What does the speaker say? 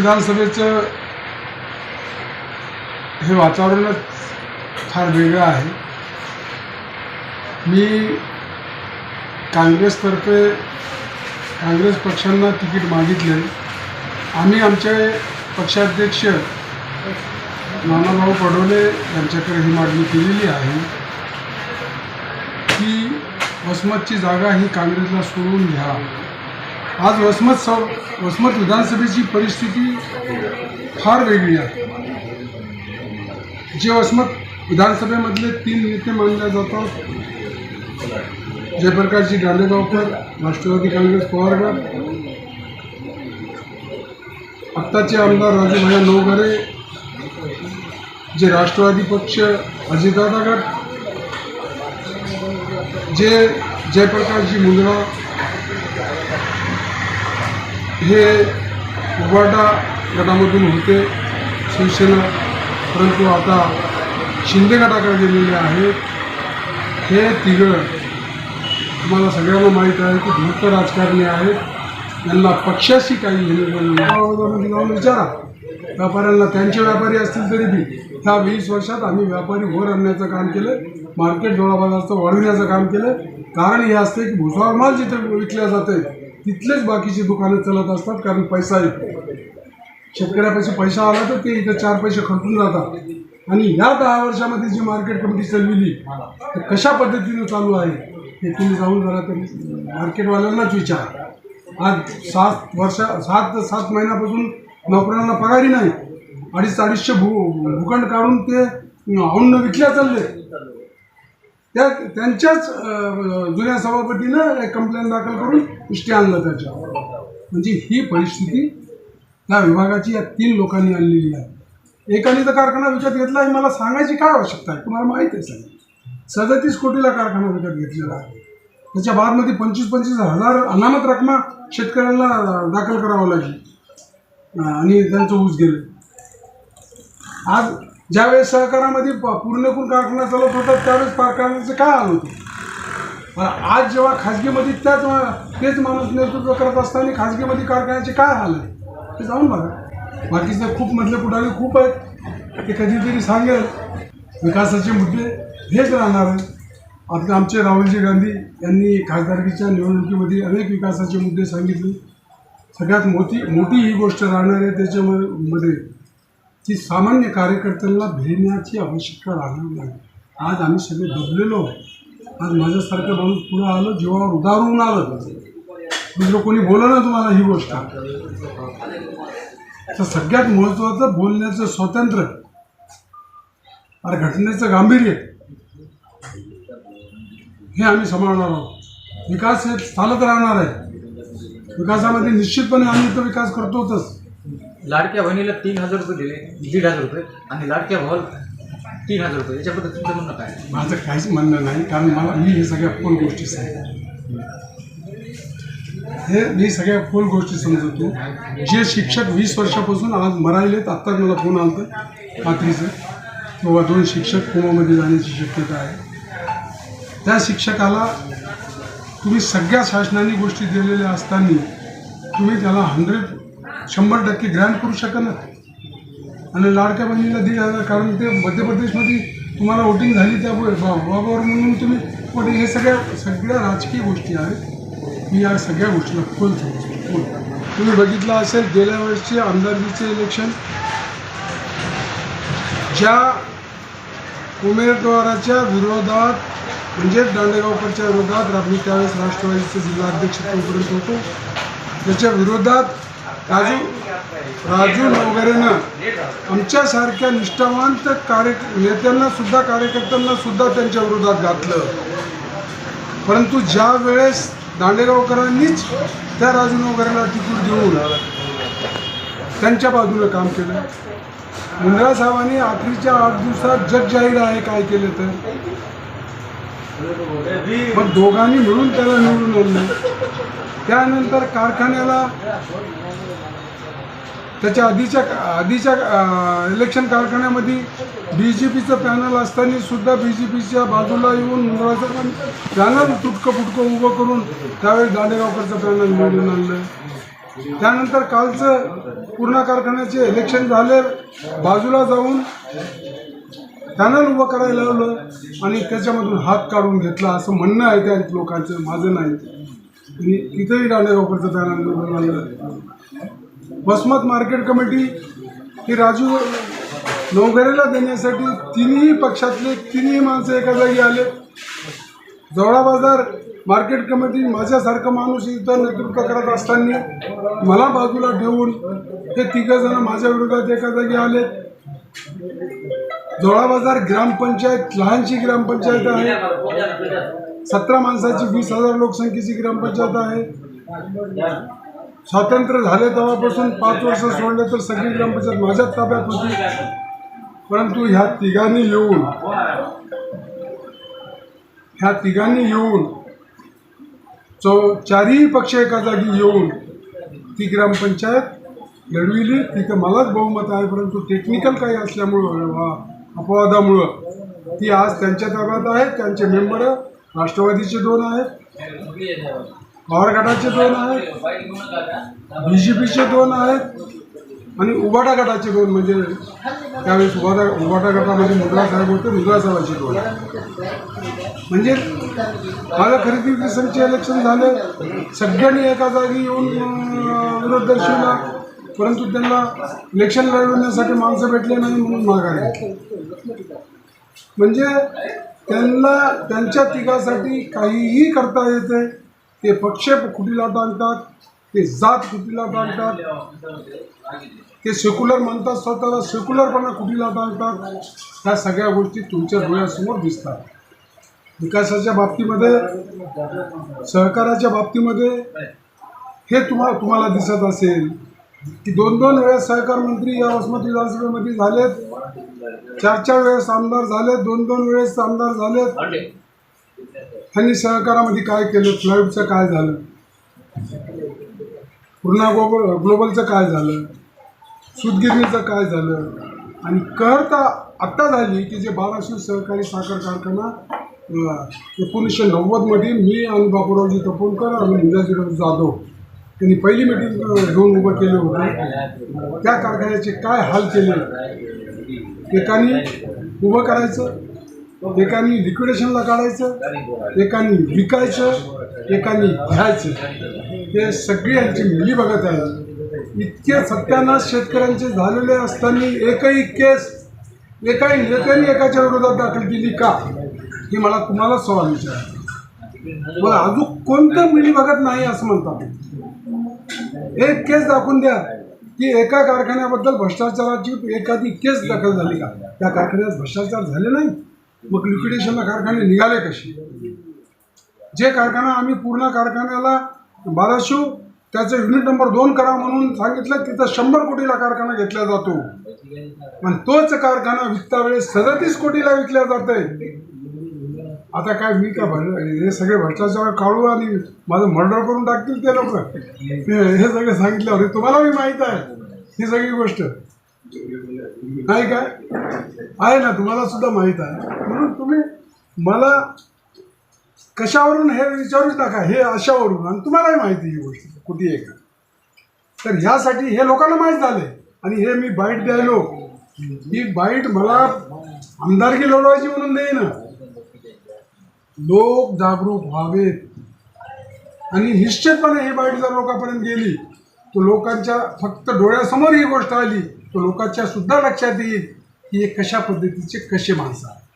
विधानसभेचं हे वातावरणच फार वेगळं आहे. मी काँग्रेसतर्फे काँग्रेस पक्षांना तिकीट मागितले. आम्ही आमचे पक्षाध्यक्ष नानाभाऊ पडोले यांच्याकडे ही मागणी केलेली आहे की वसमतची जागा ही काँग्रेसला सोडून घ्या आज वसमत स वसमत विधानसभेची परिस्थिती फार वेगळी आहे. जे वसमत विधानसभेमधले तीन नेते मानले जातात जयप्रकाशजी दांडेगावकर राष्ट्रवादी काँग्रेस पवारगड आत्ताचे आमदार राजूभाई नवघरे जे राष्ट्रवादी पक्ष अजितदादा गट जे जयप्रकाशजी मुंद्रा हे उबाटा गटामधून होते शिवसेना. परंतु आता शिंदे गटाकडे गेलेले आहेत. हे तिघं तुम्हाला सगळ्यांना माहीत आहे की धूर्त राजकारणी आहेत. यांना पक्षाशी काही देणं नाही. गावागावामध्ये जाऊन विचारा. व्यापाऱ्यांना त्यांचे व्यापारी असतील तरी बी. ह्या वीस वर्षात आम्ही व्यापारी वर आणण्याचं काम केलं मार्केट जोडा बाजारचं वाढविण्याचं काम केलं. कारण हे असते की भुसावळ माल जिथे विकल्या जाते तिथलेच बाकीची दुकानं चालत असतात कारण पैसा येतो. शेतकऱ्यापाशी पैसा आला तर ते इथं चार पैसे खर्चून जातात. आणि ह्या दहा वर्षामध्ये जी मार्केट कमिटी चालविली तर कशा पद्धतीनं चालू आहे हे तुम्ही जाऊन जरा तरी मार्केटवाल्यांनाच विचार. आज सात वर्षा सात ते सात महिन्यापासून नोकऱ्यांना पगारी नाही. अडीच अडीचशे भू भूखंड काढून ते औन्न विकल्या चालले त्या त्यांच्याच जुन्या सभापतीनं एक कंप्लेंट दाखल करून इष्टी आणलं त्याच्यावर. म्हणजे ही परिस्थिती त्या विभागाची या तीन लोकांनी आणलेली आहे. एकाने तर कारखाना विकत घेतला आहे मला सांगायची काय आवश्यकता आहे? तुम्हाला माहीत आहे सगळं. सदतीस कोटीला कारखाना विकत घेतलेला आहे. त्याच्या बादमध्ये पंचवीस पंचवीस हजार अनामत रकमा शेतकऱ्यांना दाखल करावं लागली. आणि त्यांचं ऊस गेलं. आज ज्यावेळेस सहकारामध्ये प- पूर्णकून कारखाना चालत होता त्यावेळेस कारखान्याचं काय हाल होते? आज जेव्हा खाजगीमध्ये त्याच तेच माणूस नेतृत्व करत असताना खाजगीमध्ये कारखान्याचे काय हाल आहे? ते जाऊन बघा. बाकीचे खूप मधले पुढारी खूप आहेत. ते कधीतरी सांगेल. विकासाचे मुद्दे हेच राहणार आहे आता आमचे राहुलजी गांधी यांनी खासदारकीच्या निवडणुकीमध्ये अनेक विकासाचे मुद्दे सांगितले. सगळ्यात मोठी मोठी ही गोष्ट राहणार आहे त्याच्यामध्ये ती सामान्य कार्यकर्त्यांना भेटण्याची आवश्यकता राहणार नाही. आज आम्ही सगळे दबलेलो आहे आज माझ्यासारखं माणूस पुढं आलं जीवावर उदारून आलं. दुसरं कोणी बोललं ना तुम्हाला ही गोष्ट? तर सगळ्यात महत्त्वाचं बोलण्याचं स्वातंत्र्य. अरे घटनेचं गांभीर्य. हे आम्ही सांभाळणार आहोत. विकास हे चालत राहणार आहे. विकासामध्ये निश्चितपणे आम्ही तर विकास करतोच. लाडक्या बहिणीला तीन हजार रुपये दिले दीड हजार रुपये आणि लाडक्या भावाला तीन हजार रुपये. याच्याबद्दल तुमचं म्हणणं काय? माझं काहीच म्हणणं नाही कारण मला मी हे सगळ्या फोन गोष्टी सांगतो हे मी सगळ्या फोन गोष्टी समजवतो जे शिक्षक वीस वर्षापासून आज मरायलेत आत्ताच मला फोन आलतं रात्रीचं किंवा दोन शिक्षक कोमामध्ये जाण्याची शक्यता आहे. त्या शिक्षकाला तुम्ही सगळ्या शासनाने गोष्टी दिलेल्या असताना तुम्ही त्याला हंड्रेड शंभर टक्के ग्रँट करू शकत नाही. आणि लाडक्या बहिणीला दीड हजार कारण ते मध्य प्रदेशमध्ये तुम्हाला वोटिंग झाली त्या बाबावर म्हणून तुम्ही वोटिंग हे सगळ्या सगळ्या राजकीय गोष्टी आहेत. मी या सगळ्या गोष्टीला खोल खोल तुम्ही बघितलं असेल गेल्या वेळेसचे आमदारकीचे इलेक्शन ज्या उमेदवाराच्या विरोधात म्हणजेच दांडेगावकरच्या विरोधात आम्ही त्यावेळेस राष्ट्रवादीचे जिल्हाध्यक्ष होतो. त्याच्या विरोधात राजू राजू नवगरेनं आमच्यासारख्या निष्ठावंत कार्य नेत्यांना सुद्धा कार्यकर्त्यांना सुद्धा त्यांच्या विरोधात घातलं. परंतु ज्या वेळेस दांडेगावकरांनीच त्या राजू नवघरेला तिकीट देऊन त्यांच्या बाजूनं काम केलं. मुंद्रा साहेबांनी आखरीच्या आठ दिवसात जग जाहीर आहे काय केलं तर? मग दोघांनी मिळून त्याला निवडून आणलं. त्यानंतर कारखान्याला त्याच्या आधीच्या आधीच्या इलेक्शन कारखान्यामध्ये बी जे पीचं पॅनल असताना सुद्धा बी जे पीच्या बाजूला येऊन मुंद्राचं पॅनल तुटकं फुटकं उभं करून त्यावेळी दांडेगावकरचं पॅनल निवडून आणलं. त्यानंतर कालचं पूर्ण कारखान्याचे इलेक्शन झाले बाजूला जाऊन पॅनल उभं करायला लावलं आणि त्याच्यामधून हात काढून घेतला असं म्हणणं आहे त्या लोकांचं माझं नाही. आणि तिथेही राणेगावकरचं पॅनल निवडून आणलं. वसमत मार्केट कमिटी ही राजू नवघरेला देण्यासाठी तिन्ही पक्षातले तिन्ही माणसं एका जागी आले. जवळा बाजार मार्केट कमिटी माझ्यासारखा माणूस इथं नेतृत्व करत असताना मला बाजूला ठेवून हे तिघ जण माझ्या विरोधात एका जागी आले. जवळा बाजार ग्रामपंचायत लहानशी ग्रामपंचायत आहे. सतरा माणसाची वीस हजार लोकसंख्येची ग्रामपंचायत आहे. स्वातंत्र्य झाले तेव्हापासून पाच वर्ष सोडले तर सगळी ग्रामपंचायत माझ्याच ताब्यात होती. परंतु ह्या तिघांनी येऊन ह्या तिघांनी येऊन चौ चारही पक्ष एका जागी येऊन ती ग्रामपंचायत लढविली. तिथं मलाच बहुमत आहे परंतु टेक्निकल काही असल्यामुळं वा अपवादामुळं ती आज त्यांच्या ताब्यात आहे. त्यांचे मेंबर राष्ट्रवादीचे दोन आहेत. पवार गटाचे दोन आहेत बी जे पीचे दोन आहेत आणि उबाटा गटाचे दोन म्हणजे त्यावेळेस उबाटा उबाटा गटामध्ये मुद्रा साहेब होते मुद्रा साहेबाचे दोन. म्हणजे माझं खरेदी विक्रीसाठी इलेक्शन झाले सगळ्यांनी एका जागी येऊन विरोध दर्शवला परंतु त्यांना इलेक्शन लढवण्यासाठी माणसं भेटले नाही म्हणून माघारी म्हणजे त्यांना त्यांच्या तिघासाठी काहीही करता येते ते पक्ष कुटीला टाकतात ते जात कुटीला टाकतात ते सेक्युलर म्हणतात स्वतःला. सेक्युलरपणा कुटीला टाकतात ह्या सगळ्या गोष्टी तुमच्या डोळ्यासमोर दिसतात. विकासाच्या बाबतीमध्ये सहकाराच्या बाबतीमध्ये हे तुम्हाला तुम्हाला दिसत असेल. की दोन दोन वेळेस सहकार मंत्री या वसमत विधानसभेमध्ये झालेत. चार चार वेळेस आमदार झालेत. दोन दोन वेळेस आमदार झालेत. त्यांनी सहकारामध्ये काय केलं? फ्लडचं काय झालं? पूर्णा ग्लोबल ग्लोबलचं काय झालं? सूतगिरणीचं काय झालं? आणि करता आत्ता झाली की जे बाराशे सहकारी साखर कारखाना एकोणीसशे नव्वदमध्ये मी आणि बापूरावजी तपोनकर आणि इंद्राजीराव जाधव त्यांनी पहिली मिटिंग घेऊन उभं केलं होतं. त्या कारखान्याचे काय हाल केले? एकाने उभं करायचं एकानी लिक्विडेशनला काढायचं एकानी विकायचं एकानी घ्यायचं हे सगळी यांची मिली बघत आहे. इतके सत्यानाश शेतकऱ्यांचे झालेले असताना एकही केस एकाही नेत्याने एकाच्या विरोधात दाखल केली का? हे मला तुम्हाला सवाल विचार मला अजून कोणतं मिली बघत नाही असं म्हणतात? एक केस दाखवून द्या की एका कारखान्याबद्दल भ्रष्टाचाराची एखादी केस दाखल झाली का? त्या कारखान्यात भ्रष्टाचार झाले नाही? मग लिक्विडेशनला कारखाने निघाले कसे? जे कारखाना आम्ही पूर्ण कारखान्याला बाराशिव त्याचं युनिट नंबर दोन करा म्हणून सांगितलं तिथं शंभर कोटीला कारखाना घेतला जातो. पण तोच कारखाना विकता वेळेस सदतीस कोटीला विकल्या जात आता काय मी का भर हे सगळे भ्रष्टाचार काढू आणि माझं मर्डर करून टाकतील ते लोक? हे सगळं सांगितल्यावर तुम्हाला मी माहीत आहे. ही सगळी गोष्ट. नाही काय? आहे ना तुम्हाला सुद्धा माहीत आहे. म्हणून तुम्ही मला कशावरून हे विचारूच नका हे अशावरून आणि तुम्हालाही माहिती ही गोष्ट कुठे आहे का? तर ह्यासाठी हे लोकांना माहीत झाले आणि हे मी बाईट द्यायलो. ही बाईट मला आमदारकी लढवायची म्हणून देईन. लोक जागरूक व्हावेत. आणि निश्चितपणे ही बाईट जर लोकांपर्यंत गेली तर लोकांच्या फक्त डोळ्यासमोर ही गोष्ट आली. तो लोकांच्या सुद्धा लक्षात येईल की हे कशा पद्धतीचे कसे माणसं आहेत.